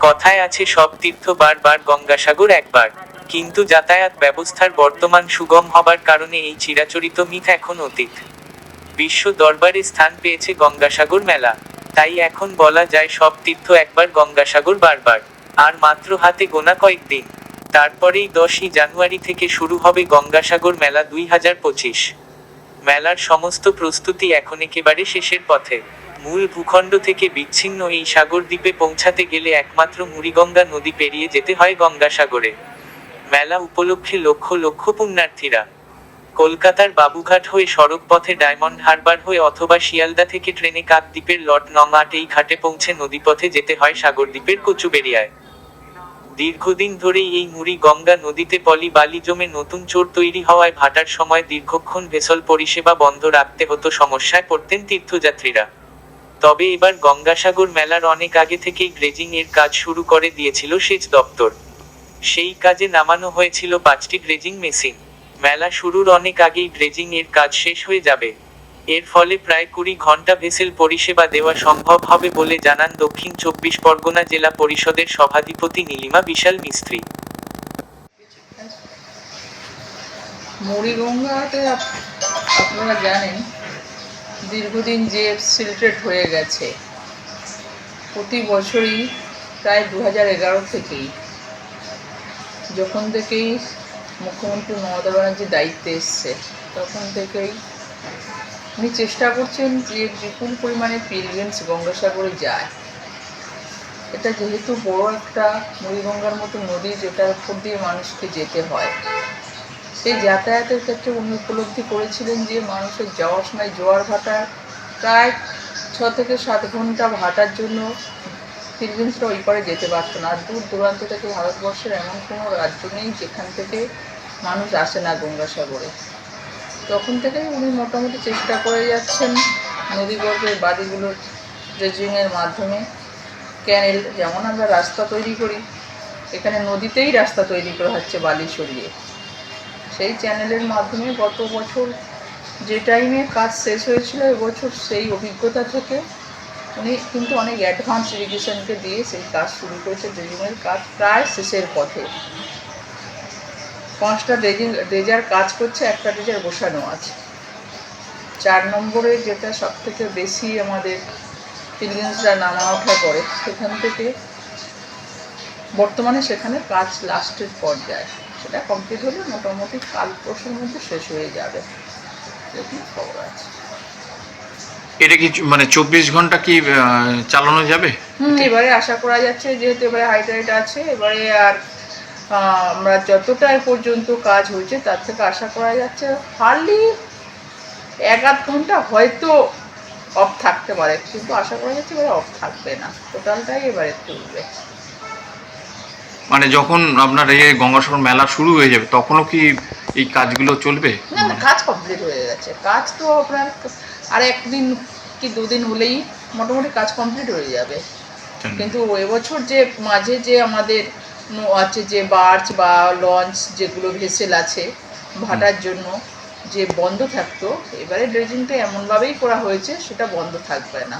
কথায় আছে, সব তীর্থ বারবার গঙ্গাসাগর একবার। কিন্তু যাতায়াত ব্যবস্থার বর্তমান সুগম হবার কারণে এই চিরাচরিত মিথ এখন অতীত। বিশ্ব দরবারে স্থান পেয়েছে গঙ্গাসাগর মেলা। তাই এখন বলা যায়, সব তীর্থ একবার গঙ্গাসাগর বারবার। আর মাত্র হাতে গোনা কয়েকদিন। তারপরেই দশই জানুয়ারি থেকে শুরু হবে গঙ্গাসাগর মেলা দুই হাজার পঁচিশ। মেলার সমস্ত প্রস্তুতি এখন একেবারে শেষের পথে। মূল ভূখণ্ড থেকে বিচ্ছিন্ন এই সাগর দ্বীপে পৌঁছাতে গেলে একমাত্র মুড়িগঙ্গা নদী পেরিয়ে যেতে হয় গঙ্গাসাগরে। মেলা উপলক্ষে লক্ষ লক্ষ পুণ্যার্থীরা। কলকাতার বাবুঘাট হয়ে সড়ক পথে ডায়মন্ড হারবার হয়ে অথবা শিয়ালদা থেকে ট্রেনে কাকদ্বীপের লট নং আট এই ঘাটে পৌঁছে নদীপথে যেতে হয় সাগরদ্বীপের কচুবেরিয়ায়। দীর্ঘদিন ধরেই এই মুড়ি গঙ্গা নদীতে পলি বালি জমে নতুন চোর তৈরি হওয়ায় ভাটার সময় দীর্ঘক্ষণ ভেসল পরিষেবা বন্ধ রাখতে হতো সমস্যায় পড়তেন তীর্থযাত্রীরা। তবে এবার গঙ্গাসাগর মেলার অনেক আগে থেকেই গ্রেজিং এর কাজ শুরু করে দিয়েছিল সেচ দপ্তর। সেই কাজে নামানো হয়েছিল পাঁচটি গ্রেজিং মেশিন মেলা শুরুর অনেক আগেই গ্রেজিং এর কাজ শেষ হয়ে যাবে। এর ফলে প্রায় কুড়ি ঘণ্টা ভেসেল পরিষেবা দেওয়া সম্ভব হবে বলে জানান দক্ষিণ চব্বিশ পরগনা জেলা পরিষদের সভাধিপতি নীলিমা বিশাল মিস্ত্রি। মুড়িগঙ্গাতে আপ- আপনারা জানেন দীর্ঘদিন যে সিলটেড হয়ে গেছে। প্রতি বছরই প্রায় দু হাজার এগারো থেকেই। যখন থেকেই মুখ্যমন্ত্রী মমতা ব্যানার্জির দায়িত্বে এসছে, তখন থেকেই উনি চেষ্টা করছেন যে বিপুল পরিমাণে পিলগ্রিমস গঙ্গাসাগরে যায়। এটা যেহেতু বড় একটা মুড়িগঙ্গার মতো নদী, যেটার উপর দিয়ে মানুষকে যেতে হয়। সেই যাতায়াতের ক্ষেত্রে উনি উপলব্ধি করেছিলেন যে মানুষের যাওয়ার সময় জোয়ার ভাটা প্রায় ছ থেকে সাত ঘণ্টা ভাটার জন্য পিলগ্রিমসরা ওই পারে যেতে পারতো না। আর দূর দূরান্ত থেকে ভারতবর্ষের এমন কোনো রাজ্য নেই যেখান থেকে মানুষ আসে না গঙ্গাসাগরে। তখন থেকেই উনি মোটামুটি চেষ্টা করে যাচ্ছেন নদীগর্ভের বাড়িগুলোর ড্রেজিংয়ের মাধ্যমে। ক্যানেল যেমন আমরা রাস্তা তৈরি করি, এখানে নদীতেই রাস্তা তৈরি করা হচ্ছে বালি সরিয়ে। সেই চ্যানেলের মাধ্যমে গত বছর যে টাইমে কাজ শেষ হয়েছিল, এবছর সেই অভিজ্ঞতা থেকে উনি কিন্তু অনেক অ্যাডভান্স ইরিগেশনকে দিয়ে সেই কাজ শুরু করেছে ড্রেজিংয়ের কাজ প্রায় শেষের পথে। পাঁচটা ড্রেজিং ড্রেজার কাজ করছে, একটা ড্রেজার বসানো আছে। চার নম্বরে যেটা সব থেকে বেশি আমাদের পিলগ্রিমসরা নামা ওঠা করে সেখান থেকে বর্তমানে সেখানে কাজ লাস্টের পর্যায়ে। সেটা কমপ্লিট হলে মোটামুটি কাল পরশুর মধ্যে শেষ হয়ে যাবে। এরকম খবর আছে। এটা কি মানে চব্বিশ ঘণ্টা কি চালানো যাবে? এবারে আশা করা যাচ্ছে যেহেতু এবারে আছে এবারে আর আমরা যতটা পর্যন্ত কাজ হয়েছে তার থেকে আশা করা যাচ্ছে হার্ডলি এক আধ ঘণ্টা হয়তো অফ থাকতে পারে কিন্তু আশা করা যাচ্ছে এবারে অফ থাকবে না। টোটালটাই এবারে চলবে। মানে যখন আপনার এই গঙ্গাসাগর মেলা শুরু হয়ে যাবে তখনও কি এই কাজগুলো চলবে? না না কাজ কমপ্লিট হয়ে গেছে। কাজ তো আপনার আর একদিন কি দুদিন হলেই মোটামুটি কাজ কমপ্লিট হয়ে যাবে। কিন্তু এবছর যে মাঝে যে আমাদের আছে যে বার্চ বা লঞ্চ যেগুলো ভেসেল আছে ভাটার জন্য যে বন্ধ থাকতো এবারে ড্রেজিংটা এমনভাবেই করা হয়েছে সেটা বন্ধ থাকবে না।